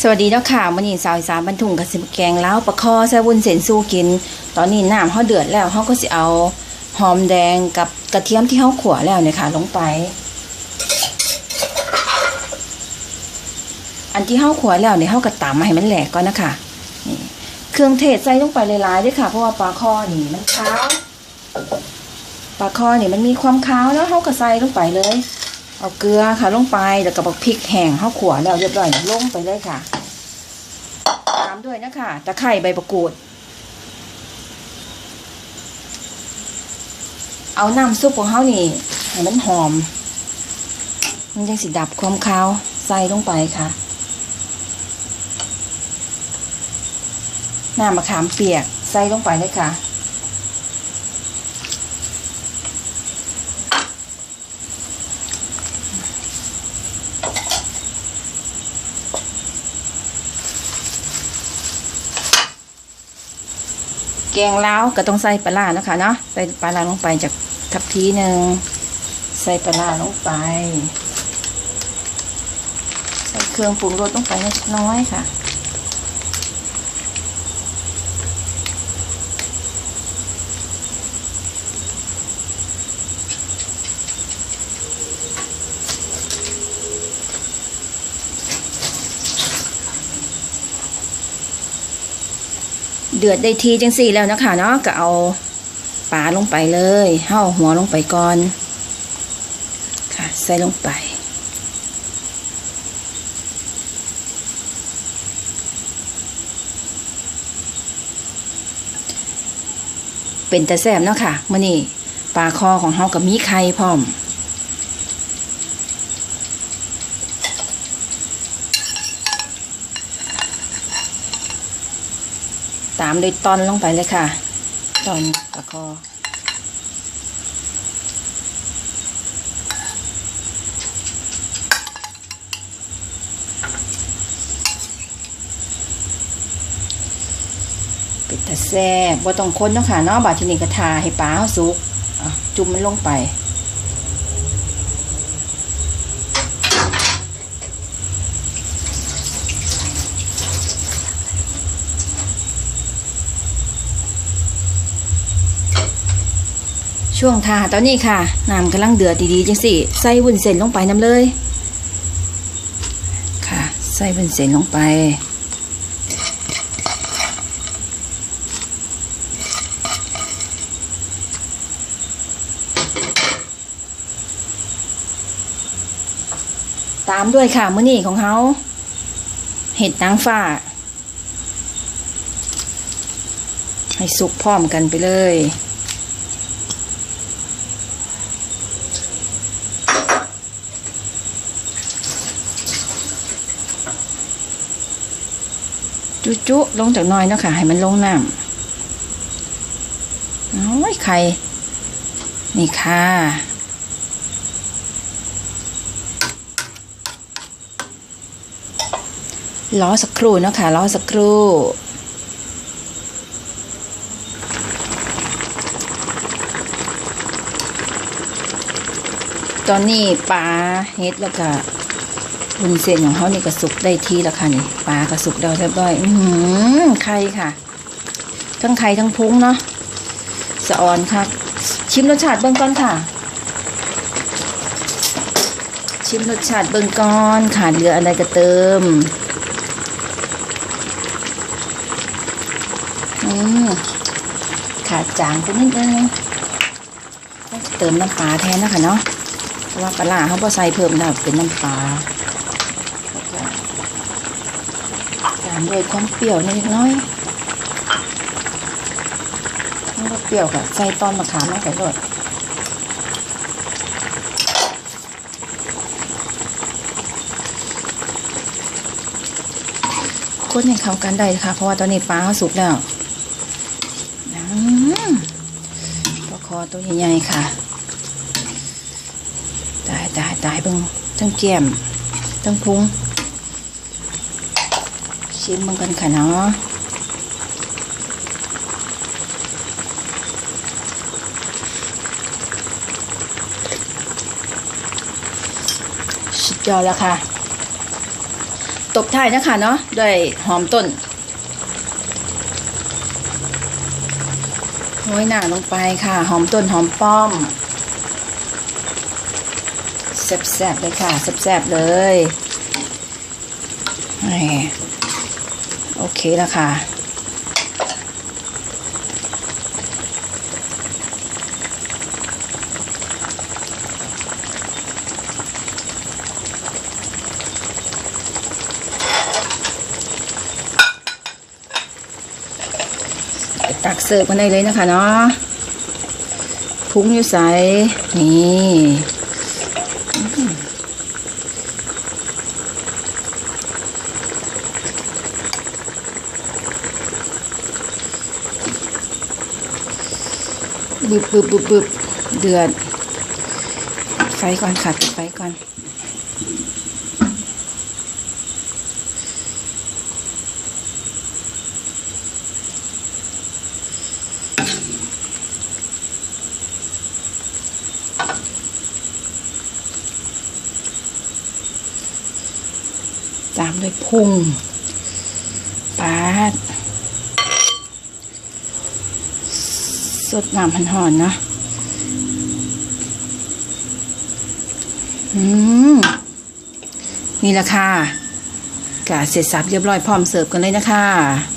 สวัสดีเจ้าค่ะวันนี้สาวอีสานบรรทุงกับสิบแกงแล้วปลาคอใส่วุ้นเส้นสู้กิน ตอนนี้น้ำเขาเดือดแล้วเขาก็สิเอาหอมแดงกับกระเทียมที่เขาขั่วแล้วเนี่ยค่ะลงไป อันที่เขาขั่วแล้วเนี่ยเขาก็ตำมาให้มันแหลกก่อนนะคะนี่เครื่องเทศใส่ลงไปหลายๆด้วยค่ะ เพราะว่าปลาคอนี่มันขาวปลาคอนี่มันมีความขาวแล้วเขาก็ใส่ลงไปเลย เอาเกลือค่ะลงไปแล้วก็บอกพริกแห้งข้าวขัวแล้วเรียบร้อยลงไปเลยค่ะ ตามด้วยนะคะตะไคร้ใบมะกูด เอาน้ำซุปของเขานี่ให้มันหอม มันยังสิดับความคาวใส่ลงไปค่ะน้ำมะขามเปียกใส่ลงไปเลยค่ะ แกงล้าวก็ต้องใส่ปลาล่านะคะเนาะใส่ปลาล่าลงไปจากทับทีหนึ่งใส่ปลาล่าลงไป ใส่เครื่องปรุงรสลงไปเล็กน้อยค่ะ เดือดได้ทีจังสี่แล้วนะคะเนาะก็เอาปลาลงไปเลยเห่าหัวลงไปก่อน ค่ะ ใส่ลงไป เป็นแต่แซ่บเนาะค่ะมื่อนี้ปลาคอของเฮากับมีไข่พร้อม ตามด้วยตอนลงไปเลยค่ะ ตอนปลาคอเป็ดตะแซ่บบ่ต้องคนเนาะค่ะเนาะบาดทีนี้ก็ทาให้ปลาเขาสุกจุ่มมันลงไป ช่วงทาตอนนี้ค่ะน้ำกำลังเดือดดีๆจังสิใส่วุ้นเส้นลงไปน้ำเลย ค่ะ ใส่วุ้นเส้นลงไป ตามด้วยค่ะมื้อนี้ของเขาเห็ดนางฟ้า ให้สุกพร้อมกันไปเลย จุจุลงจากน้อยเนาะค่ะ ให้มันลงน้ำโอ้ยไข่นี่ค่ะล้อสักครู่เนาะค่ะล้อสักครู่ตอนนี้ปลาเฮ็ดแล้วก็ วุ้นเส้นของเขานี่ก็สุกได้ทีแล้วค่ะนี่ปลาก็สุกแล้วเรียบร้อย อือหือไข่ค่ะ ทั้งไข่ทั้งพุงเนาะสะออนค่ะ ชิมรสชาติเบื้องต้นค่ะ ชิมรสชาติเบื้องก้อนขาดเหลืออะไรก็เติม อืมขาดจางไปนิดนึงเติมน้ำปลาแทนนะคะเนาะเพราะว่าปลาเขาพอใส่เพิ่มแล้วเป็นน้ำปลาตามด้วยความเปรี้ยวนิดน้อยมันก็เปรี้ยวค่ะใส่ตอนมะขามลงไปด้วยคนให้เข้ากันได้ค่ะ เพราะว่าตอนนี้ปลาเขาสุกแล้วปลาคอตัวใหญ่ๆค่ะ ตายตายตายเบิ่งทั้งแก้มทั้งพุง ชิมมันกันค่ะเนาะสุดยอดแล้วค่ะ ตบท้ายนะคะเนาะด้วยหอมต้นโรยหน้าลงไปค่ะ หอมต้นหอมป้อมแซ่บๆเลยค่ะแซ่บๆเลยนี่ โอเคแล้วค่ะ ตักเสิร์ฟกันได้เลยนะคะเนาะพุ้งอยู่ใสนี่ บึบบึบบึบบึบเดือดไฟก่อนค่ะปิดไฟก่อน ตามด้วยพุ่งปาด ดงามพันหอนเนาะอืม นี่แหละค่ะกาเสร็จสับเรียบร้อยพร้อมเสิร์ฟกันเลยนะคะ